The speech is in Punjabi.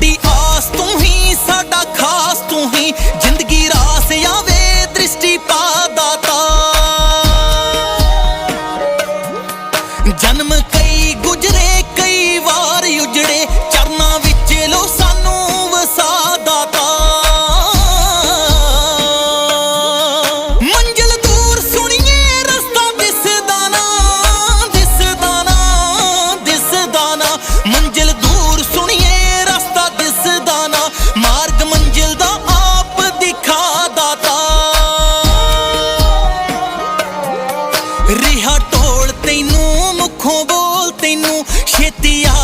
ਸਾਡੀ ਆਸ ਤੂੰ ਹੀ, ਸਾਡਾ ਖਾਸ ਤੂੰ ਹੀ। ਜ਼ਿੰਦਗੀ ਰਾਸ ਆਵੇ, ਦ੍ਰਿਸ਼ਟੀ ਪਾ ਦਾਤਾ ਜਨਮ ਕਈ ਰਿਹਾ ਢੋਲ ਤੈਨੂੰ ਮੁੱਖੋਂ ਬੋਲ ਤੈਨੂੰ ਛੇਤੀ ਆ